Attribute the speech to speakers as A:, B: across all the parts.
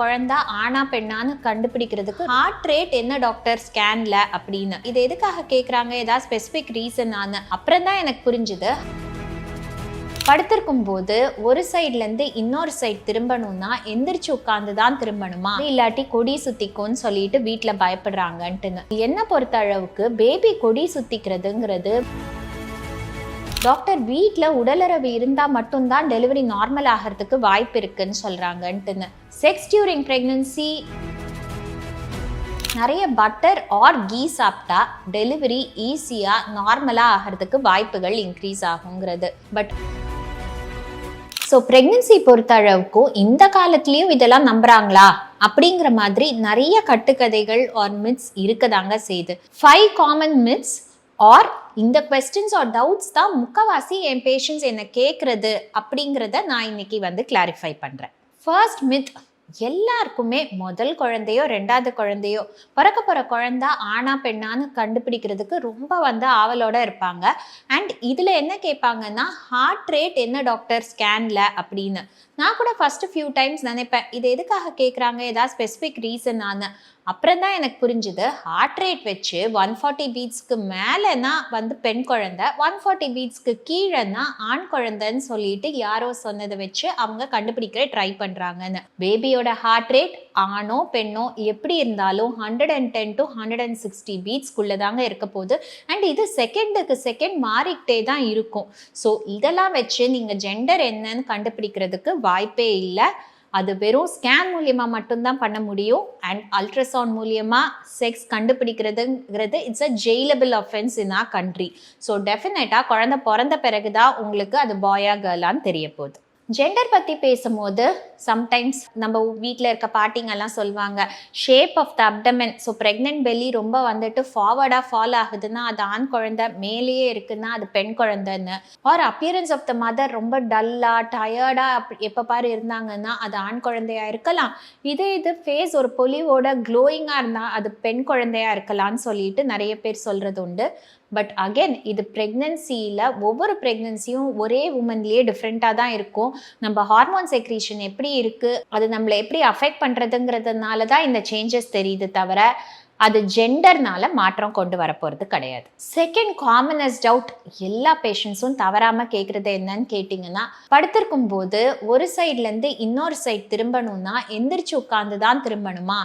A: குழந்தை ஆனா பெண்ணான்னு கண்டுபிடிக்கிறதுக்கு ஹார்ட் ரேட் என்ன டாக்டர் ஸ்கேன்ல அப்படின்னு. இது எதுக்காக கேக்குறாங்க? ஏதாவது ஸ்பெசிபிக் ரீசன் ஆன அப்புறம் தான் எனக்கு புரிஞ்சுது. படுத்திருக்கும் போது ஒரு சைட்ல இருந்து இன்னொரு சைடு திரும்பணும்னா எந்திரிச்சு உட்கார்ந்து தான் திரும்பணுமா? இல்லாட்டி கொடி சுத்திக்கும்னு சொல்லிட்டு வீட்டில் பயப்படுறாங்கன்ட்டுன்னு. என்ன பொறுத்த அளவுக்கு பேபி கொடி சுத்திக்கிறதுங்கிறது டாக்டர் வீட்டில் உடலுறவு இருந்தால் மட்டும்தான் டெலிவரி நார்மல் ஆகிறதுக்கு வாய்ப்பு இருக்குன்னு சொல்கிறாங்கன்ட்டுன்னு செக்ஸ் டியூரிங் ப்ரெக்னன்சி நிறைய பட்டர் ஆர் கீ சாப்பிட்டா டெலிவரி ஈஸியாக நார்மலாக ஆகிறதுக்கு வாய்ப்புகள் இன்க்ரீஸ் ஆகுங்கிறது. பட் ஸோ ப்ரெக்னென்சி பொறுத்த அளவுக்கும் இந்த காலத்துலேயும் இதெல்லாம் நம்புகிறாங்களா அப்படிங்கிற மாதிரி நிறைய கட்டுக்கதைகள் ஆர் மித்ஸ் இருக்கதாங்க செய்யுது ஃபைவ் காமன் மித்ஸ் ஆர் இந்த கொஸ்டின்ஸ் ஆர் டவுட்ஸ் தான் முக்கவாசி என் பேஷண்ட்ஸ் என்னை கேட்குறது அப்படிங்கிறத நான் இன்னைக்கு வந்து கிளாரிஃபை பண்ணுறேன் ஃபர்ஸ்ட் மித் எல்லாருக்குமே முதல் குழந்தையோ ரெண்டாவது குழந்தையோ பிறக்க போகிற குழந்த ஆணா பெண்ணான்னு கண்டுபிடிக்கிறதுக்கு ரொம்ப வந்து ஆவலோட இருப்பாங்க. அண்ட் இதில் என்ன கேட்பாங்கன்னா ஹார்ட் ரேட் என்ன டாக்டர் ஸ்கேனில் அப்படின்னு. நான் கூட ஃபஸ்ட்டு ஃபியூ டைம்ஸ் நினைப்பேன். இது எதுக்காக கேட்குறாங்க ஏதாவது ஸ்பெசிஃபிக் ரீசன் ஆன அப்புறம் தான் எனக்கு புரிஞ்சுது ஹார்ட் ரேட் வச்சு ஒன் ஃபார்ட்டி பீட்ஸ்க்கு மேலேனா வந்து பெண் குழந்தை ஒன் ஃபார்ட்டி பீட்ஸ்க்கு கீழேனா ஆண் குழந்தைன்னு சொல்லிட்டு யாரோ சொன்னதை வச்சு அவங்க கண்டுபிடிக்கிற ட்ரை பண்ணுறாங்கன்னு பேபியோட ஹார்ட் ரேட் ஆணோ பெண்ணோ எப்படி இருந்தாலும் hundred and ten to hundred and sixty பீட்ஸ்க்குள்ளே தாங்க இருக்க போகுது. அண்ட் இது செகண்டுக்கு செகண்ட் மாறிக்கிட்டே தான் இருக்கும். ஸோ இதெல்லாம் வச்சு நீங்கள் ஜெண்டர் என்னன்னு கண்டுபிடிக்கிறதுக்கு வாய்ப்பே இல்லை. அது வெறும் ஸ்கேன் மூலியமாக மட்டும்தான் பண்ண முடியும். அண்ட் அல்ட்ராசவுண்ட் மூலியமாக sex கண்டுபிடிக்கிறதுங்கிறது it's a jailable offence in a country so டெஃபினட்டாக குழந்தை பிறந்த பிறகு தான் உங்களுக்கு அது பாயா கேர்லான்னு தெரிய போகுது. ஜெண்டர் பற்றி பேசும்போது சம்டைம்ஸ் நம்ம வீட்டில் இருக்க பாட்டிங்கெல்லாம் சொல்லுவாங்க shape of the abdomen so pregnant belly ரொம்ப வந்துட்டு ஃபார்வர்டாக ஃபாலோ ஆகுதுன்னா அது ஆண் குழந்தை மேலேயே இருக்குன்னா அது பெண் குழந்தைன்னு. Or appearance of the mother ரொம்ப டல்லாக டயர்டாக அப் எப்போ பாரு இருந்தாங்கன்னா அது ஆண் குழந்தையாக இருக்கலாம். இதே இது ஃபேஸ் ஒரு பொலிவோட க்ளோயிங்காக இருந்தால் அது பெண் குழந்தையா இருக்கலாம்னு சொல்லிட்டு நிறைய பேர் சொல்கிறது உண்டு பட் அகெயின் இது ப்ரெக்னென்சியில் ஒவ்வொரு ப்ரெக்னென்சியும் ஒரே உமன்லேயே டிஃப்ரெண்ட்டாக தான் இருக்கும். நம்ம ஹார்மோன் செக்ரீஷன் எப்படி இருக்குது அது நம்மளை எப்படி அஃபெக்ட் பண்ணுறதுங்கிறதுனால தான் இந்த சேஞ்சஸ் தெரியுது தவிர அது ஜெண்டர்னால மாற்றம் கொண்டு வரப்போகிறது கிடையாது. செகண்ட் காமனஸ்ட் டவுட் எல்லா பேஷண்ட்ஸும் தவறாமல் கேட்குறது என்னன்னு கேட்டிங்கன்னா படுத்திருக்கும் போது ஒரு சைட்லேருந்து இன்னொரு சைட் திரும்பணும்னா எந்திரிச்சு உட்காந்து தான் திரும்பணுமா?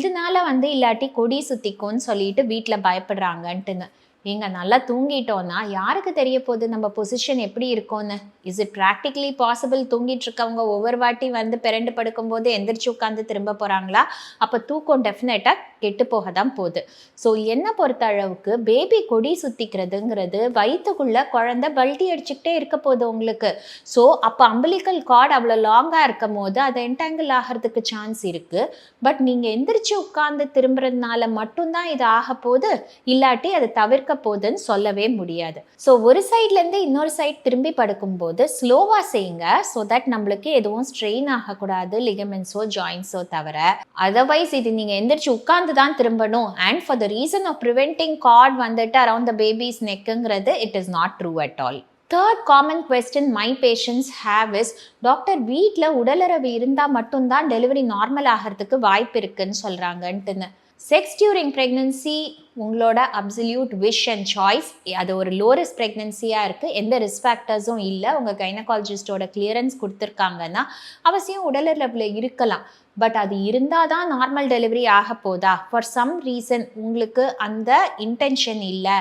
A: இதனால வந்து இல்லாட்டி கொடி சுத்திக்கும்னு சொல்லிட்டு வீட்டில் பயப்படுறாங்கன்ட்டுன்னு. ஏங்க நல்லா தூங்கிட்டோம்னா யாருக்கு தெரிய போகுது? நம்ம பொசிஷன் எப்படி இருக்கும்னு? இஸ் இட் ப்ராக்டிகலி பாசிபிள் தூங்கிட்டு இருக்கவங்க ஒவ்வொரு வாட்டி வந்து பிறண்டு படுக்கும்போது எந்திரிச்சு உட்காந்து திரும்ப போகிறாங்களா அப்போ தூக்கம் டெஃபினட்டாக கெட்டு போக தான் போகுது. ஸோ என்னை பொறுத்த அளவுக்கு பேபி கொடி சுத்திக்கிறதுங்கிறது வயிற்றுக்குள்ள குழந்தை பல்ட்டி அடிச்சுக்கிட்டே இருக்க போகுது உங்களுக்கு. ஸோ அப்போ அம்பலிக்கல் கார்டு அவ்வளோ லாங்காக இருக்கும் போது அது என்டாங்கிள் ஆகிறதுக்கு சான்ஸ் இருக்குது பட் நீங்கள் எந்திரிச்சு உட்காந்து திரும்புறதுனால மட்டும்தான் இது ஆக போகுது. இல்லாட்டி அதை தவிர்க்க போகுதுன்னு சொல்லவே முடியாது. ஸோ ஒரு சைட்லேருந்து இன்னொரு சைட் திரும்பி படுக்கும்போது ஸ்லோவாக செய்யுங்க. ஸோ தட் நம்மளுக்கு எதுவும் ஸ்ட்ரெயின் ஆகக்கூடாது லிகமெண்ட்ஸோ ஜாயின்ஸோ தவிர. அதர்வைஸ் இது நீங்கள் எந்திரிச்சு உட்காந்து தான் திரும்பணும். And for the reason of preventing cord வந்துட்டு around the babies நெக்குங்கிறது it is not true at all third common question my patients have is doctor வீட்டில் உடலுறவு இருந்தால் மட்டும்தான் டெலிவரி நார்மல் ஆகிறதுக்கு வாய்ப்பு இருக்குன்னு சொல்கிறாங்கன்ட்டுன்னு செக்ஸ் டியூரிங் ப்ரெக்னென்சி உங்களோட அப்சல்யூட் விஷ் அண்ட் சாய்ஸ் அது ஒரு லோரஸ் ப்ரெக்னென்சியாக இருக்குது எந்த ரிஸ்க் ஃபேக்டர்ஸும் இல்லை. உங்கள் கைனகாலஜிஸ்டோட கிளியரன்ஸ் கொடுத்துருக்காங்கன்னா அவசியம் உடலுறவில் இருக்கலாம். பட் அது இருந்தால் தான் நார்மல் டெலிவரி ஆக போதா? ஃபார் சம் ரீசன் உங்களுக்கு அந்த இன்டென்ஷன் இல்லை.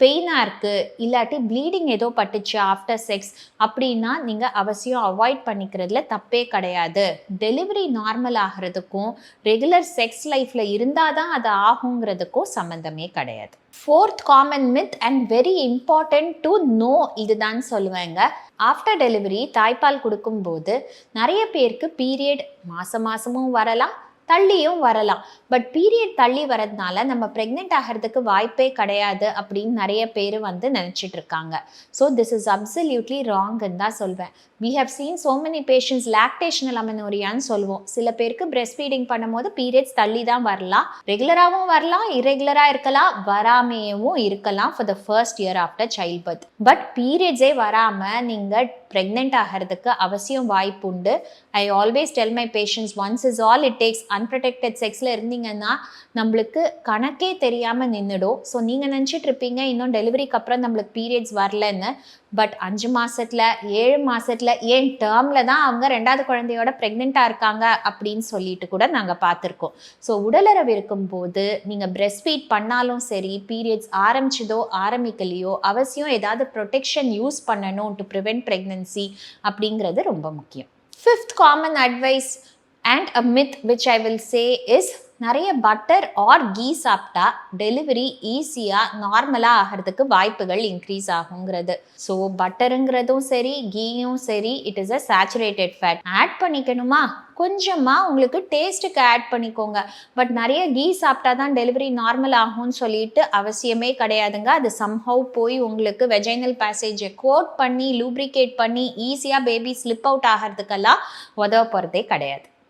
A: பெயினாக இருக்குது இல்லாட்டி ப்ளீடிங் ஏதோ பட்டுச்சு ஆஃப்டர் செக்ஸ் அப்படின்னா நீங்கள் அவசியம் அவாய்ட் பண்ணிக்கிறதுல தப்பே கிடையாது. டெலிவரி நார்மல் ஆகிறதுக்கும் ரெகுலர் செக்ஸ் லைஃப்பில் இருந்தால் தான் அது ஆகுங்கிறதுக்கும் சம்மந்தமே கிடையாது. Fourth common myth and very important to know இதுதான் சொல்லுவேங்க. ஆஃப்டர் டெலிவரி தாய்ப்பால் கொடுக்கும்போது நிறைய பேருக்கு பீரியட் மாதம் மாதமும் வரலாம் தள்ளியும் வரலாம். பட் பீரியட் தள்ளி வரதுனால நம்ம ப்ரெக்னென்ட் ஆகிறதுக்கு வாய்ப்பே கிடையாது அப்படின்னு நிறைய பேர் வந்து நினச்சிட்டு இருக்காங்க. ஸோ திஸ் இஸ் அப்சல்யூட்லி ராங்குன்னு தான் சொல்வேன். We have seen so many patients lactational அமனோரியான்னு சொல்லுவோம் சில பேருக்கு பிரெஸ்ட் ஃபீடிங் பண்ணும்போது பீரியட்ஸ் தள்ளி தான் வரலாம். ரெகுலராகவும் வரலாம் இரெகுலராக இருக்கலாம் வராமையவும் இருக்கலாம் for the first year after child birth but பீரியட்ஸே வராமல் நீங்கள் ப்ரெக்னென்ட் ஆகிறதுக்கு அவசியம் வாய்ப்பு உண்டு. I always tell my patients once is all it takes unprotected செக்ஸில் இருந்தீங்கன்னா நம்மளுக்கு கணக்கே தெரியாமல் நின்றுடும் ஸோ நீங்கள் நினச்சிட்டு இருப்பீங்க இன்னும் டெலிவரிக்கு அப்புறம் நம்மளுக்கு பீரியட்ஸ் வரலன்னு. பட் அஞ்சு மாதத்தில் ஏழு மாதத்தில் ஏன் டேர்மில் தான் அவங்க ரெண்டாவது குழந்தையோட ப்ரெக்னெண்ட்டாக இருக்காங்க அப்படின்னு சொல்லிட்டு கூட நாங்கள் பார்த்துருக்கோம். ஸோ உடலுறவு இருக்கும்போது நீங்கள் பிரெஸ்ட் ஃபீட் பண்ணாலும் சரி பீரியட்ஸ் ஆரம்பிச்சதோ ஆரம்பிக்கலையோ அவசியம் ஏதாவது ப்ரொடெக்ஷன் யூஸ் பண்ணணும் டு ப்ரிவெண்ட் ப்ரெக்னென்சி அப்படிங்கிறது ரொம்ப முக்கியம். Fifth common advice and a myth which I will say is நிறைய பட்டர் ஆர் கீ சாப்பிட்டா டெலிவரி ஈஸியாக நார்மலாக ஆகிறதுக்கு வாய்ப்புகள் இன்க்ரீஸ் ஆகுங்கிறது. ஸோ பட்டருங்கிறதும் சரி கீயும் சரி it is a saturated fat add பண்ணிக்கணுமா? கொஞ்சமாக உங்களுக்கு டேஸ்ட்டுக்கு ஆட் பண்ணிக்கோங்க. பட் நிறைய கீ சாப்பிட்டா தான் டெலிவரி நார்மல் ஆகும்னு சொல்லிட்டு அவசியமே கிடையாதுங்க. அது சம்ஹவ் போய் உங்களுக்கு வெஜைனல் பேசேஜை கோட் பண்ணி லூப்ரிகேட் பண்ணி ஈஸியாக பேபி ஸ்லிப் அவுட் ஆகிறதுக்கெல்லாம் உதவ போகிறதே கிடையாது.